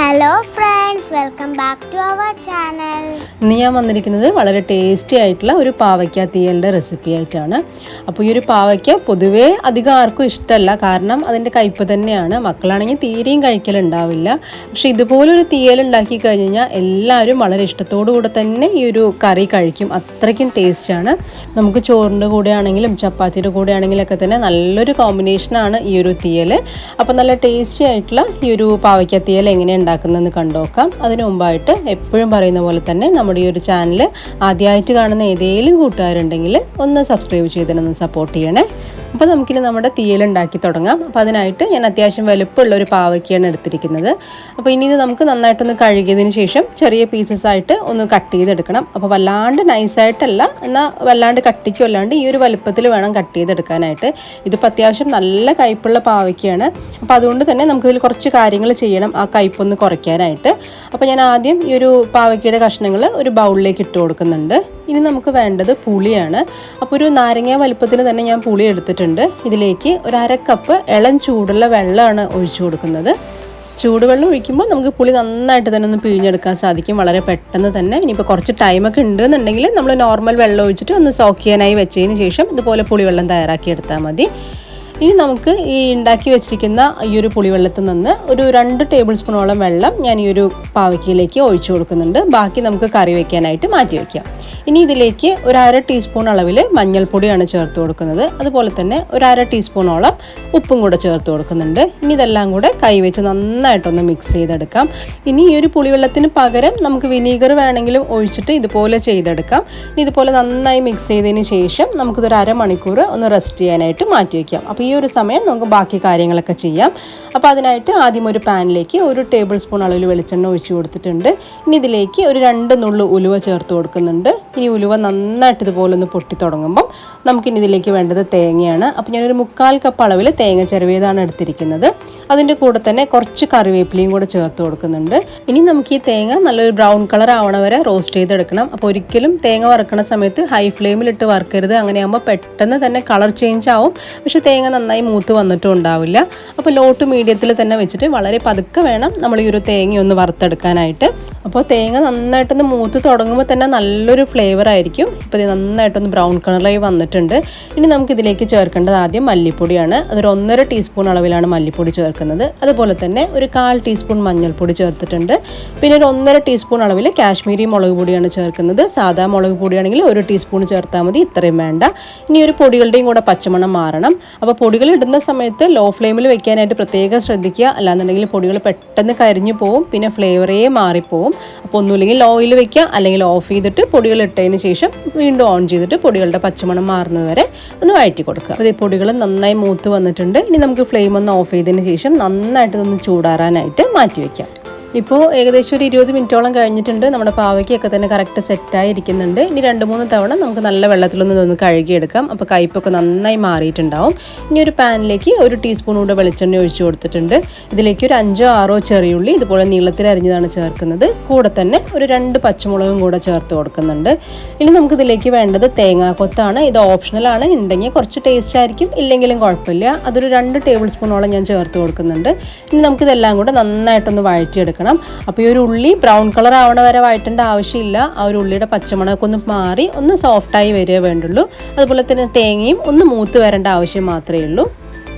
Hello friends welcome back to our channel ഇന്ന് ഞാൻ വന്നിരിക്കുന്നത് വളരെ ടേസ്റ്റി ആയിട്ടുള്ള ഒരു പാവയ്ക്ക തീയലിന്റെ റെസിപ്പി ആയിട്ടാണ്. അപ്പോൾ ഈ ഒരു പാവയ്ക്ക പൊതുവേ അധികം ആർക്കും ഇഷ്ടമല്ല. കാരണം അതിന്റെ കയ്പ് തന്നെയാണ്. മക്കളാണെങ്കിൽ തീരെയും കഴിക്കലുണ്ടാവില്ല. പക്ഷെ ഇതുപോലൊരു തീയൽ ഉണ്ടാക്കി കഴിഞ്ഞ് കഴിഞ്ഞാൽ എല്ലാവരും വളരെ ഇഷ്ടത്തോടു കൂടെ തന്നെ ഈ ഒരു കറി കഴിക്കും. അത്രയ്ക്കും ടേസ്റ്റാണ് നമുക്ക് ചോറിന്റെ കൂടെ ആണെങ്കിലും ചപ്പാത്തിയുടെ കൂടെ ആണെങ്കിലൊക്കെ തന്നെ നല്ലൊരു കോമ്പിനേഷനാണ് ഈ ഒരു തീയൽ. അപ്പോൾ നല്ല ടേസ്റ്റി ആയിട്ടുള്ള ഈ ഒരു പാവയ്ക്ക തീയൽ എങ്ങനെ ഉണ്ടാക്കുന്നതെന്ന് കണ്ടോക്കാം. അതിനു മുമ്പായിട്ട് എപ്പോഴും പറയുന്ന പോലെ തന്നെ നമ്മുടെ ഈ ഒരു ചാനൽ ആദ്യമായിട്ട് കാണുന്ന ഏതെങ്കിലും കൂട്ടുകാരുണ്ടെങ്കിൽ ഒന്ന് സബ്സ്ക്രൈബ് ചെയ്തിട്ടൊന്ന് സപ്പോർട്ട് ചെയ്യണേ. അപ്പോൾ നമുക്കിനി നമ്മുടെ തീയൽ ഉണ്ടാക്കി തുടങ്ങാം. അപ്പോൾ അതിനായിട്ട് ഞാൻ അത്യാവശ്യം വലുപ്പമുള്ള ഒരു പാവയ്ക്കാണ് എടുത്തിരിക്കുന്നത്. അപ്പോൾ ഇനി ഇത് നമുക്ക് നന്നായിട്ടൊന്ന് കഴുകിയതിന് ശേഷം ചെറിയ പീസസ് ആയിട്ട് ഒന്ന് കട്ട് ചെയ്തെടുക്കണം. അപ്പോൾ വല്ലാണ്ട് നൈസായിട്ടല്ല എന്നാൽ വല്ലാണ്ട് കട്ടിക്കും അല്ലാണ്ട് ഈ ഒരു വലുപ്പത്തിൽ വേണം കട്ട് ചെയ്തെടുക്കാനായിട്ട്. ഇതിപ്പോൾ അത്യാവശ്യം നല്ല കയ്പുള്ള പാവയ്ക്കാണ്. അപ്പോൾ അതുകൊണ്ട് തന്നെ നമുക്കിതിൽ കുറച്ച് കാര്യങ്ങൾ ചെയ്യണം ആ കയ്പൊന്ന് കുറയ്ക്കാനായിട്ട്. അപ്പോൾ ഞാൻ ആദ്യം ഈ ഒരു പാവയ്ക്കയുടെ കഷ്ണങ്ങൾ ഒരു ബൗളിലേക്ക് ഇട്ട് കൊടുക്കുന്നുണ്ട്. ഇനി നമുക്ക് വേണ്ടത് പുളിയാണ്. അപ്പോൾ ഒരു നാരങ്ങ വലുപ്പത്തിൽ തന്നെ ഞാൻ പുളി എടുത്തിട്ടുണ്ട്. ഇതിലേക്ക് ഒരു അര കപ്പ് ഇളം ചൂടുള്ള വെള്ളമാണ് ഒഴിച്ചു കൊടുക്കുന്നത്. ചൂടുവെള്ളം ഒഴിക്കുമ്പോൾ നമുക്ക് പുളി നന്നായിട്ട് തന്നെ ഒന്ന് പിഴിഞ്ഞെടുക്കാൻ സാധിക്കും. വളരെ പെട്ടെന്ന് തന്നെ. ഇനിയിപ്പോൾ കുറച്ച് ടൈമൊക്കെ ഉണ്ട് എന്നുണ്ടെങ്കിൽ നമ്മൾ നോർമൽ വെള്ളം ഒഴിച്ചിട്ട് ഒന്ന് സോക്ക് ചെയ്യാനായി വെച്ചതിന് ശേഷം ഇതുപോലെ പുളിവെള്ളം തയ്യാറാക്കി എടുത്താൽ മതി. ഇനി നമുക്ക് ഈ ഉണ്ടാക്കി വെച്ചിരിക്കുന്ന ഈ ഒരു പുളിവെള്ളത്തിൽ നിന്ന് ഒരു രണ്ട് ടേബിൾ സ്പൂണോളം വെള്ളം ഞാൻ ഈ ഒരു പാവയ്ക്കയിലേക്ക് ഒഴിച്ചു കൊടുക്കുന്നുണ്ട്. ബാക്കി നമുക്ക് കറി വയ്ക്കാനായിട്ട് മാറ്റി വയ്ക്കാം ഇനി ഇതിലേക്ക് ഒരു അര ടീസ്പൂൺ അളവിൽ മഞ്ഞൾപ്പൊടിയാണ് ചേർത്ത് കൊടുക്കുന്നത്. അതുപോലെ തന്നെ ഒരു അര ടീസ്പൂണോളം ഉപ്പും കൂടെ ചേർത്ത് കൊടുക്കുന്നുണ്ട്. ഇനി ഇതെല്ലാം കൂടെ കൈവച്ച് നന്നായിട്ടൊന്ന് മിക്സ് ചെയ്തെടുക്കാം. ഇനി ഈ ഒരു പുളിവെള്ളത്തിന് പകരം നമുക്ക് വിനീഗർ വേണമെങ്കിലും ഒഴിച്ചിട്ട് ഇതുപോലെ ചെയ്തെടുക്കാം. ഇനി ഇതുപോലെ നന്നായി മിക്സ് ചെയ്തതിന് ശേഷം നമുക്കിതൊരു അരമണിക്കൂർ ഒന്ന് റെസ്റ്റ് ചെയ്യാനായിട്ട് മാറ്റി വയ്ക്കാം അപ്പോൾ ഈ ഒരു സമയം നമുക്ക് ബാക്കി കാര്യങ്ങളൊക്കെ ചെയ്യാം. അപ്പോൾ അതിനായിട്ട് ആദ്യം ഒരു പാനിലേക്ക് ഒരു ടേബിൾ സ്പൂൺ അളവിൽ വെളിച്ചെണ്ണ ഒഴിച്ച് കൊടുത്തിട്ടുണ്ട്. ഇനി ഇതിലേക്ക് ഒരു രണ്ട് നുള്ളു ഉലുവ ചേർത്ത് കൊടുക്കുന്നുണ്ട്. ഇനി ഉലുവ നന്നായിട്ട് ഇതുപോലെ ഒന്ന് പൊട്ടി തുടങ്ങുമ്പം നമുക്കിനി ഇതിലേക്ക് വേണ്ടത് തേങ്ങയാണ്. അപ്പോൾ ഞാനൊരു മുക്കാൽ കപ്പ് അളവിൽ തേങ്ങ ചെറുവിയതാണ് എടുത്തിരിക്കുന്നത്. അതിന്റെ കൂടെ തന്നെ കുറച്ച് കറിവേപ്പിലയും കൂടെ ചേർത്ത് കൊടുക്കുന്നുണ്ട്. ഇനി നമുക്ക് ഈ തേങ്ങ നല്ലൊരു ബ്രൗൺ കളർ ആവണ വരെ റോസ്റ്റ് ചെയ്തെടുക്കണം. അപ്പോൾ ഒരിക്കലും തേങ്ങ വറുക്കണ സമയത്ത് ഹൈ ഫ്ലെയിമിലിട്ട് വറുക്കരുത്. അങ്ങനെയാകുമ്പോൾ പെട്ടെന്ന് തന്നെ കളർ ചേഞ്ച് ആവും. പക്ഷേ തേങ്ങ നന്നായി മൂത്ത് വന്നിട്ടും ഉണ്ടാവില്ല. അപ്പോൾ ലോ ടു മീഡിയത്തിൽ തന്നെ വെച്ചിട്ട് വളരെ പതുക്കെ വേണം നമ്മൾ ഈ ഒരു തേങ്ങ ഒന്ന് വറുത്തെടുക്കാനായിട്ട്. അപ്പോൾ തേങ്ങ നന്നായിട്ടൊന്ന് മൂത്ത് തുടങ്ങുമ്പോൾ തന്നെ നല്ലൊരു ഫ്ലേവർ ആയിരിക്കും. ഇപ്പോൾ ഇത് നന്നായിട്ടൊന്ന് ബ്രൗൺ കളറായി വന്നിട്ടുണ്ട്. ഇനി നമുക്ക് ഇതിലേക്ക് ചേർക്കേണ്ടത് ആദ്യം മല്ലിപ്പൊടിയാണ്. അതൊരു ഒന്നര ടീസ്പൂൺ അളവിലാണ് മല്ലിപ്പൊടി ചേർക്കുന്നത്. അതുപോലെ തന്നെ ഒരു കാൽ ടീസ്പൂൺ മഞ്ഞൾപ്പൊടി ചേർത്തിട്ടുണ്ട്. പിന്നെ ഒരു ഒന്നര ടീസ്പൂൺ അളവിൽ കാശ്മീരി മുളക് പൊടിയാണ് ചേർക്കുന്നത്. സാധാ മുളക് പൊടിയാണെങ്കിൽ ഒരു ടീസ്പൂൺ ചേർത്താൽ മതി ഇത്രയും വേണ്ട. ഇനി ഒരു പൊടികളുടെയും കൂടെ പച്ചമണം മാറണം. അപ്പോൾ പൊടികൾ ഇടുന്ന സമയത്ത് ലോ ഫ്ലെയിമിൽ വെക്കാനായിട്ട് പ്രത്യേകം ശ്രദ്ധിക്കുക. അല്ലാന്നുണ്ടെങ്കിൽ പൊടികൾ പെട്ടെന്ന് കരിഞ്ഞു പോവും. പിന്നെ ഫ്ലേവറേ മാറിപ്പോവും. അപ്പോൾ ഒന്നുമില്ലെങ്കിൽ ഓയിൽ വെക്കുക അല്ലെങ്കിൽ ഓഫ് ചെയ്തിട്ട് പൊടികൾ ഇട്ടതിന് ശേഷം വീണ്ടും ഓൺ ചെയ്തിട്ട് പൊടികളുടെ പച്ചമണം മാറുന്നത് വരെ ഒന്ന് വഴറ്റി കൊടുക്കുക. അപ്പോൾ ഈ പൊടികൾ നന്നായി മൂത്ത് വന്നിട്ടുണ്ട്. ഇനി നമുക്ക് ഫ്ലെയിം ഒന്ന് ഓഫ് ചെയ്തതിന് ശേഷം നന്നായിട്ട് ഒന്ന് ചൂടാറാനായിട്ട് മാറ്റി വയ്ക്കാം ഇപ്പോൾ ഏകദേശം ഒരു ഇരുപത് മിനിറ്റോളം കഴിഞ്ഞിട്ടുണ്ട്. നമ്മുടെ പാവയ്ക്കൊക്കെ തന്നെ കറക്റ്റ് സെറ്റായി ഇരിക്കുന്നുണ്ട്. ഇനി രണ്ട് മൂന്ന് തവണ നമുക്ക് നല്ല വെള്ളത്തിലൊന്ന് ഇതൊന്ന് കഴുകിയെടുക്കാം. അപ്പോൾ കയ്പൊക്കെ നന്നായി മാറിയിട്ടുണ്ടാവും. ഇനി ഒരു പാനിലേക്ക് ഒരു ടീസ്പൂൺ കൂടെ വെളിച്ചെണ്ണ ഒഴിച്ചു കൊടുത്തിട്ടുണ്ട്. ഇതിലേക്ക് ഒരു അഞ്ചോ ആറോ ചെറിയുള്ളി ഇതുപോലെ നീളത്തിൽ അരിഞ്ഞതാണ് ചേർക്കുന്നത്. കൂടെ തന്നെ ഒരു രണ്ട് പച്ചമുളകും കൂടെ ചേർത്ത് കൊടുക്കുന്നുണ്ട്. ഇനി നമുക്കിതിലേക്ക് വേണ്ടത് തേങ്ങാക്കൊത്താണ്. ഇത് ഓപ്ഷണലാണ് ഉണ്ടെങ്കിൽ കുറച്ച് ടേസ്റ്റ് ആയിരിക്കും. ഇല്ലെങ്കിലും കുഴപ്പമില്ല. അതൊരു രണ്ട് ടേബിൾ സ്പൂണോളം ഞാൻ ചേർത്ത് കൊടുക്കുന്നുണ്ട്. ഇനി നമുക്കിതെല്ലാം കൂടെ നന്നായിട്ടൊന്ന് വഴറ്റിയെടുക്കണം അപ്പോൾ ഈ ഒരു ഉള്ളി ബ്രൗൺ കളർ ആവണ വരെ വഴറ്റേണ്ട ആവശ്യമില്ല. ആ ഒരു ഉള്ളിയുടെ പച്ചമുളകൊക്കെ ഒന്ന് മാറി ഒന്ന് സോഫ്റ്റായി വരിക വേണ്ടുള്ളൂ. അതുപോലെ തന്നെ തേങ്ങയും ഒന്ന് മൂത്ത് വരേണ്ട ആവശ്യം മാത്രമേ ഉള്ളൂ.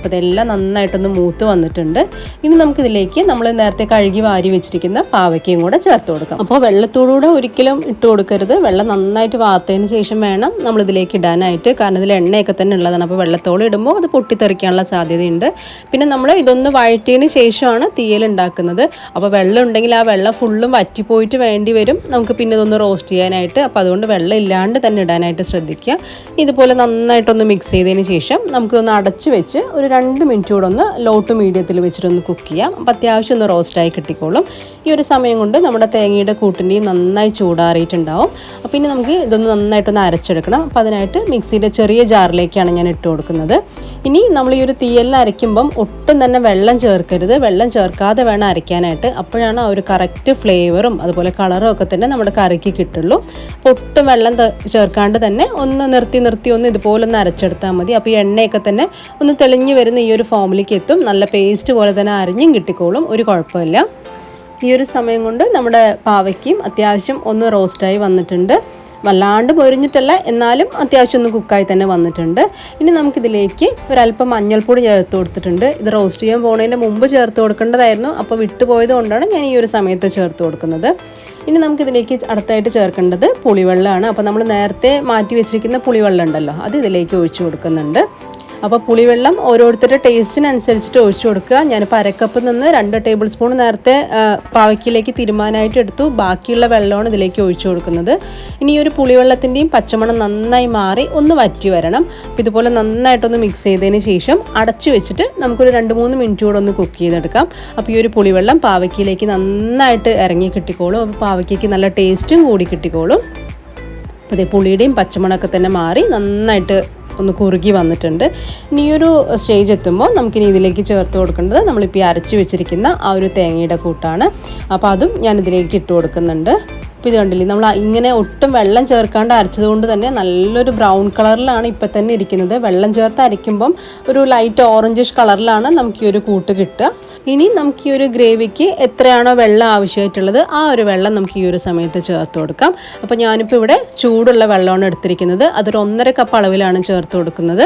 അപ്പോൾ ഇതെല്ലാം നന്നായിട്ടൊന്ന് മൂത്ത് വന്നിട്ടുണ്ട്. ഇനി നമുക്കിതിലേക്ക് നമ്മൾ നേരത്തെ കഴുകി വാരി വെച്ചിരിക്കുന്ന പാവയ്ക്കയും കൂടെ ചേർത്ത് കൊടുക്കാം. അപ്പോൾ വെള്ളത്തോടുകൂടെ ഒരിക്കലും ഇട്ട് കൊടുക്കരുത്. വെള്ളം നന്നായിട്ട് വാർത്തതിന് ശേഷം വേണം നമ്മൾ ഇതിലേക്ക് ഇടാനായിട്ട്. കാരണം ഇതിൽ എണ്ണയൊക്കെ തന്നെ ഉള്ളതാണ്. അപ്പോൾ വെള്ളത്തോളം ഇടുമ്പോൾ അത് പൊട്ടിത്തെറിക്കാനുള്ള സാധ്യതയുണ്ട്. പിന്നെ നമ്മൾ ഇതൊന്ന് വഴറ്റിയതിന് ശേഷമാണ് തീയൽ ഉണ്ടാക്കുന്നത്. അപ്പോൾ വെള്ളം ഉണ്ടെങ്കിൽ ആ വെള്ളം ഫുള്ളും വറ്റിപ്പോയിട്ട് വേണ്ടി വരും. നമുക്ക് പിന്നെ ഇതൊന്ന് റോസ്റ്റ് ചെയ്യാനായിട്ട്. അപ്പോൾ അതുകൊണ്ട് വെള്ളം ഇല്ലാണ്ട് തന്നെ ഇടാനായിട്ട് ശ്രദ്ധിക്കുക. ഇതുപോലെ നന്നായിട്ടൊന്ന് മിക്സ് ചെയ്തതിന് ശേഷം നമുക്കൊന്ന് അടച്ചു വെച്ച് ഒരു രണ്ട് മിനിറ്റ് കൂടെ ഒന്ന് ലോ ടു മീഡിയത്തിൽ വെച്ചിട്ടൊന്ന് കുക്ക് ചെയ്യാം. അപ്പോൾ അത്യാവശ്യം ഒന്ന് റോസ്റ്റായി കിട്ടിക്കോളും. ഈ ഒരു സമയം കൊണ്ട് നമ്മുടെ തേങ്ങയുടെ കൂട്ടിന്റെയും നന്നായി ചൂടാറിയിട്ടുണ്ടാവും. അപ്പോൾ ഇനി നമുക്ക് ഇതൊന്ന് നന്നായിട്ടൊന്ന് അരച്ചെടുക്കണം. അപ്പോൾ അതിനായിട്ട് മിക്സിയുടെ ചെറിയ ജാറിലേക്കാണ് ഞാൻ ഇട്ട് കൊടുക്കുന്നത്. ഇനി നമ്മൾ ഈ ഒരു തീയലിൽ അരയ്ക്കുമ്പം ഒട്ടും തന്നെ വെള്ളം ചേർക്കരുത്. വെള്ളം ചേർക്കാതെ വേണം അരയ്ക്കാനായിട്ട്. അപ്പോഴാണ് ആ ഒരു കറക്റ്റ് ഫ്ലേവറും അതുപോലെ കളറും ഒക്കെ തന്നെ നമ്മുടെ കറിക്ക് കിട്ടുള്ളൂ. അപ്പോൾ ഒട്ടും വെള്ളം ചേർക്കാണ്ട് തന്നെ ഒന്ന് നിർത്തി നിർത്തി ഒന്ന് ഇതുപോലെ ഒന്ന് അരച്ചെടുത്താൽ മതി. അപ്പോൾ ഈ എണ്ണയൊക്കെ തന്നെ ഒന്ന് തെളിഞ്ഞു വരുന്ന ഈ ഒരു ഫോമിലേക്ക് എത്തും. നല്ല പേസ്റ്റ് പോലെ തന്നെ അരിഞ്ഞും കിട്ടിക്കോളും. ഒരു കുഴപ്പമില്ല. ഈ ഒരു സമയം കൊണ്ട് നമ്മുടെ പാവയ്ക്കും അത്യാവശ്യം ഒന്ന് റോസ്റ്റായി വന്നിട്ടുണ്ട്. വല്ലാണ്ട് പൊരിഞ്ഞിട്ടല്ല എന്നാലും അത്യാവശ്യം ഒന്ന് കുക്കായി തന്നെ വന്നിട്ടുണ്ട്. ഇനി നമുക്കിതിലേക്ക് ഒരല്പം മഞ്ഞൾപ്പൊടി ചേർത്ത് കൊടുത്തിട്ടുണ്ട്. ഇത് റോസ്റ്റ് ചെയ്യാൻ പോകുന്നതിന് മുമ്പ് ചേർത്ത് കൊടുക്കേണ്ടതായിരുന്നു. അപ്പോൾ വിട്ടുപോയത് കൊണ്ടാണ് ഞാൻ ഈ ഒരു സമയത്ത് ചേർത്ത് കൊടുക്കുന്നത്. ഇനി നമുക്കിതിലേക്ക് അടുത്തായിട്ട് ചേർക്കേണ്ടത് പുളിവെള്ളമാണ്. അപ്പോൾ നമ്മൾ നേരത്തെ മാറ്റി വെച്ചിരിക്കുന്ന പുളിവെള്ളം ഉണ്ടല്ലോ അത് ഇതിലേക്ക് ഒഴിച്ചു കൊടുക്കുന്നുണ്ട്. അപ്പോൾ പുളിവെള്ളം ഓരോരുത്തരുടെ ടേസ്റ്റിനനുസരിച്ചിട്ട് ഒഴിച്ചു കൊടുക്കുക. ഞാനിപ്പോൾ അരക്കപ്പ് നിന്ന് രണ്ട് ടേബിൾ സ്പൂൺ നേരത്തെ പാവയ്ക്കിലേക്ക് തീരുമാനമായിട്ട് എടുത്തു. ബാക്കിയുള്ള വെള്ളമാണ് ഇതിലേക്ക് ഒഴിച്ചു കൊടുക്കുന്നത്. ഇനി ഈ ഒരു പുളിവെള്ളത്തിന്റെയും പച്ചമണം നന്നായി മാറി ഒന്ന് വറ്റി വരണം. ഇതുപോലെ നന്നായിട്ടൊന്ന് മിക്സ് ചെയ്തതിന് ശേഷം അടച്ചു വെച്ചിട്ട് നമുക്കൊരു രണ്ട് മൂന്ന് മിനിറ്റ് കൂടെ ഒന്ന് കുക്ക് ചെയ്തെടുക്കാം. അപ്പോൾ ഈ ഒരു പുളിവെള്ളം പാവയ്ക്കിലേക്ക് നന്നായിട്ട് ഇറങ്ങി കിട്ടിക്കോളും. അപ്പോൾ പാവയ്ക്കയ്ക്ക് നല്ല ടേസ്റ്റും കൂടി കിട്ടിക്കോളും. അപ്പോൾ പുളിയുടെയും പച്ചമണമൊക്കെ തന്നെ മാറി നന്നായിട്ട് ഒന്ന് കുറുകി വന്നിട്ടുണ്ട്. ഇനി ഒരു സ്റ്റേജ് എത്തുമ്പോൾ നമുക്കിനി ഇതിലേക്ക് ചേർത്ത് കൊടുക്കേണ്ടത് നമ്മളിപ്പോൾ ഈ അരച്ച് വെച്ചിരിക്കുന്ന ആ ഒരു തേങ്ങയുടെ കൂട്ടാണ്. അപ്പോൾ അതും ഞാൻ ഇതിലേക്ക് ഇട്ട് കൊടുക്കുന്നുണ്ട്. അപ്പോൾ ഇത് കണ്ടില്ലേ നമ്മൾ ഇങ്ങനെ ഒട്ടും വെള്ളം ചേർക്കാണ്ട് അരച്ചത് കൊണ്ട് തന്നെ നല്ലൊരു ബ്രൗൺ കളറിലാണ് ഇപ്പം തന്നെ ഇരിക്കുന്നത്. വെള്ളം ചേർത്ത് അരയ്ക്കുമ്പം ഒരു ലൈറ്റ് ഓറഞ്ചിഷ് കളറിലാണ് നമുക്ക് ഈ ഒരു കൂട്ട് കിട്ടുക. ഇനി നമുക്ക് ഈ ഒരു ഗ്രേവിക്ക് എത്രയാണോ വെള്ളം ആവശ്യമായിട്ടുള്ളത് ആ ഒരു വെള്ളം നമുക്ക് ഈ ഒരു സമയത്ത് ചേർത്ത് കൊടുക്കാം. അപ്പോൾ ഞാനിപ്പോൾ ഇവിടെ ചൂടുള്ള വെള്ളമാണ് എടുത്തിരിക്കുന്നത്. അതൊരു ഒന്നര കപ്പ് അളവിലാണ് ചേർത്ത് കൊടുക്കുന്നത്.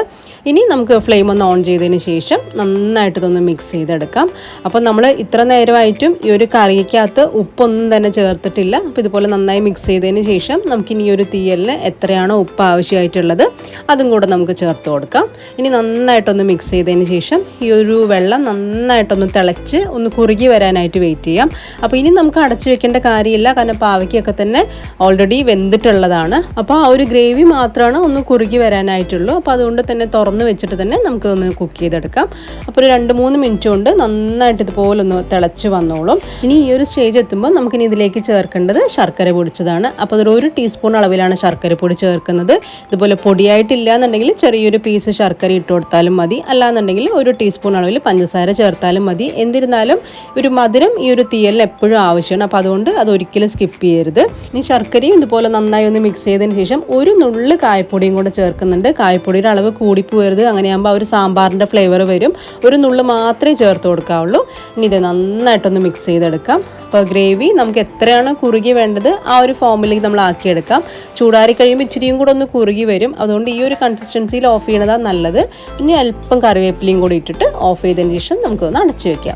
ഇനി നമുക്ക് ഫ്ലെയിം ഒന്ന് ഓൺ ചെയ്തതിന് ശേഷം നന്നായിട്ട് ഇതൊന്ന് മിക്സ് ചെയ്തെടുക്കാം. അപ്പോൾ നമ്മൾ ഇത്ര നേരമായിട്ടും ഈ ഒരു കറിക്കകത്ത് ഉപ്പൊന്നും തന്നെ ചേർത്തിട്ടില്ല. അപ്പോൾ ഇതുപോലെ നന്നായി മിക്സ് ചെയ്തതിന് ശേഷം നമുക്കിനി ഈ ഒരു തീയലിന് എത്രയാണോ ഉപ്പ് ആവശ്യമായിട്ടുള്ളത് അതും കൂടെ നമുക്ക് ചേർത്ത് കൊടുക്കാം. ഇനി നന്നായിട്ടൊന്ന് മിക്സ് ചെയ്തതിന് ശേഷം ഈ ഒരു വെള്ളം നന്നായിട്ടൊന്ന് തിളച്ച് ഒന്ന് കുറുകി വരാനായിട്ട് വെയിറ്റ് ചെയ്യാം. അപ്പോൾ ഇനി നമുക്ക് അടച്ചു വെക്കേണ്ട കാര്യമില്ല. കാരണം പാവയ്ക്കൊക്കെ തന്നെ ഓൾറെഡി വെന്തിട്ടുള്ളതാണ്. അപ്പോൾ ആ ഒരു ഗ്രേവി മാത്രമാണ് ഒന്ന് കുറുകി വരാനായിട്ടുള്ളൂ. അപ്പോൾ അതുകൊണ്ട് തന്നെ തുറന്ന് വെച്ചിട്ട് തന്നെ നമുക്ക് ഒന്ന് കുക്ക് ചെയ്തെടുക്കാം. അപ്പോൾ ഒരു രണ്ട് മൂന്ന് മിനിറ്റ് കൊണ്ട് നന്നായിട്ട് ഇതുപോലെ ഒന്ന് തിളച്ച് വന്നോളും. ഇനി ഈ ഒരു സ്റ്റേജ് എത്തുമ്പോൾ നമുക്കിനി ഇതിലേക്ക് ചേർക്കേണ്ടത് ശർക്കര പൊടിച്ചതാണ്. അപ്പോൾ അതൊരു ഒരു ടീസ്പൂൺ അളവിലാണ് ശർക്കര പൊടി ചേർക്കുന്നത്. ഇതുപോലെ പൊടിയായിട്ടില്ല എന്നുണ്ടെങ്കിൽ ചെറിയൊരു പീസ് ശർക്കര ഇട്ട് കൊടുത്താലും മതി. അല്ലാന്നുണ്ടെങ്കിൽ ഒരു ടീസ്പൂൺ അളവിൽ പഞ്ചസാര ചേർത്താലും മതി. എന്നിരുന്നാലും ഒരു മധുരം ഈ ഒരു തീയലിന് എപ്പോഴും ആവശ്യമാണ്. അപ്പോൾ അതുകൊണ്ട് അത് ഒരിക്കലും സ്കിപ്പ് ചെയ്യരുത്. ഇനി ശർക്കരയും ഇതുപോലെ നന്നായി ഒന്ന് മിക്സ് ചെയ്തതിന് ശേഷം ഒരു നുള്ള് കായപ്പൊടിയും കൂടെ ചേർക്കുന്നുണ്ട്. കായപ്പൊടിയുടെ അളവ് കൂടിപ്പോയരുത് അങ്ങനെയാകുമ്പോൾ ആ ഒരു സാമ്പാറിന്റെ ഫ്ലേവർ വരും. ഒരു നുള്ള് മാത്രമേ ചേർത്ത് കൊടുക്കാവുള്ളൂ. ഇനി ഇത് നന്നായിട്ടൊന്ന് മിക്സ് ചെയ്തെടുക്കാം. അപ്പോൾ ഗ്രേവി നമുക്ക് എത്രയാണ് കുറുകി വേണ്ടത് ആ ഒരു ഫോമിലേക്ക് നമ്മൾ ആക്കിയെടുക്കാം. ചൂടാറി കഴിയുമ്പോൾ ഇച്ചിരിയും കൂടെ ഒന്ന് കുറുകി വരും. അതുകൊണ്ട് ഈ ഒരു കൺസിസ്റ്റൻസിയിൽ ഓഫ് ചെയ്യണതാണ് നല്ലത്. ഇനി അല്പം കറിവേപ്പിലയും കൂടി ഇട്ടിട്ട് ഓഫ് ചെയ്തതിന് ശേഷം നമുക്കൊന്ന് അടച്ചു വെക്കാം.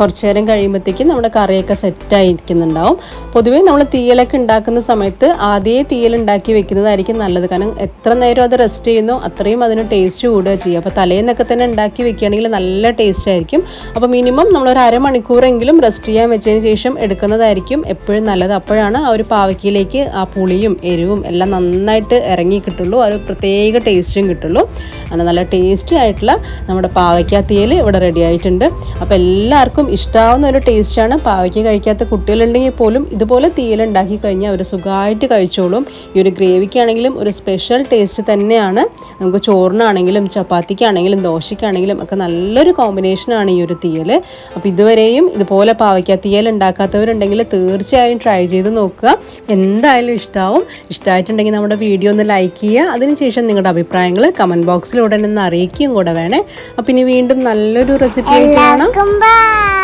കുറച്ച് നേരം കഴിയുമ്പോഴത്തേക്കും നമ്മുടെ കറിയൊക്കെ സെറ്റായിരിക്കുന്നുണ്ടാവും പൊതുവേ നമ്മൾ തീയലൊക്കെ ഉണ്ടാക്കുന്ന സമയത്ത് ആദ്യമേ തീയൽ ഉണ്ടാക്കി വെക്കുന്നതായിരിക്കും നല്ലത്. കാരണം എത്ര നേരം അത് റെസ്റ്റ് ചെയ്യുന്നോ അത്രയും അതിന് ടേസ്റ്റ് കൂടുക ചെയ്യും. അപ്പോൾ തലേന്നൊക്കെ തന്നെ ഉണ്ടാക്കി വെക്കുകയാണെങ്കിൽ നല്ല ടേസ്റ്റ് ആയിരിക്കും. അപ്പോൾ മിനിമം നമ്മളൊരു അരമണിക്കൂറെങ്കിലും റെസ്റ്റ് ചെയ്യാൻ വെച്ചതിന് ശേഷം എടുക്കുന്നതായിരിക്കും എപ്പോഴും നല്ലത്. അപ്പോഴാണ് ആ ഒരു പാവയ്ക്കയിലേക്ക് ആ പുളിയും എരിവും എല്ലാം നന്നായിട്ട് ഇറങ്ങി കിട്ടുള്ളൂ. ആ ഒരു പ്രത്യേക ടേസ്റ്റും കിട്ടുള്ളൂ. അങ്ങനെ നല്ല ടേസ്റ്റി ആയിട്ടുള്ള നമ്മുടെ പാവയ്ക്ക ഇവിടെ റെഡി ആയിട്ടുണ്ട്. അപ്പോൾ എല്ലാവർക്കും ഇഷ്ടാവുന്ന ഒരു ടേസ്റ്റാണ്. പാവയ്ക്ക് കഴിക്കാത്ത കുട്ടികളുണ്ടെങ്കിൽ പോലും ഇതുപോലെ തീയിലുണ്ടാക്കി കഴിഞ്ഞാൽ അവർ സുഖമായിട്ട് കഴിച്ചോളും. ഈ ഒരു ഗ്രേവിക്കാണെങ്കിലും ഒരു സ്പെഷ്യൽ ടേസ്റ്റ് തന്നെയാണ്. നമുക്ക് ചോറിനാണെങ്കിലും ചപ്പാത്തിക്കാണെങ്കിലും ദോശയ്ക്കാണെങ്കിലും ഒക്കെ നല്ലൊരു കോമ്പിനേഷനാണ് ഈ ഒരു തീയൽ അപ്പോൾ ഇതുവരെയും ഇതുപോലെ പാവയ്ക്ക തീയൽ ഉണ്ടാക്കാത്തവരുണ്ടെങ്കിൽ തീർച്ചയായും ട്രൈ ചെയ്ത് നോക്കുക. എന്തായാലും ഇഷ്ടമാവും ഇഷ്ടമായിട്ടുണ്ടെങ്കിൽ നമ്മുടെ വീഡിയോ ഒന്ന് ലൈക്ക് ചെയ്യുക. അതിനുശേഷം നിങ്ങളുടെ അഭിപ്രായങ്ങൾ കമന്റ് ബോക്സിലൂടെ ഒന്ന് അറിയിക്കുകയും കൂടെ വേണേ. അപ്പം ഇനി വീണ്ടും നല്ലൊരു റെസിപ്പി കാണാം.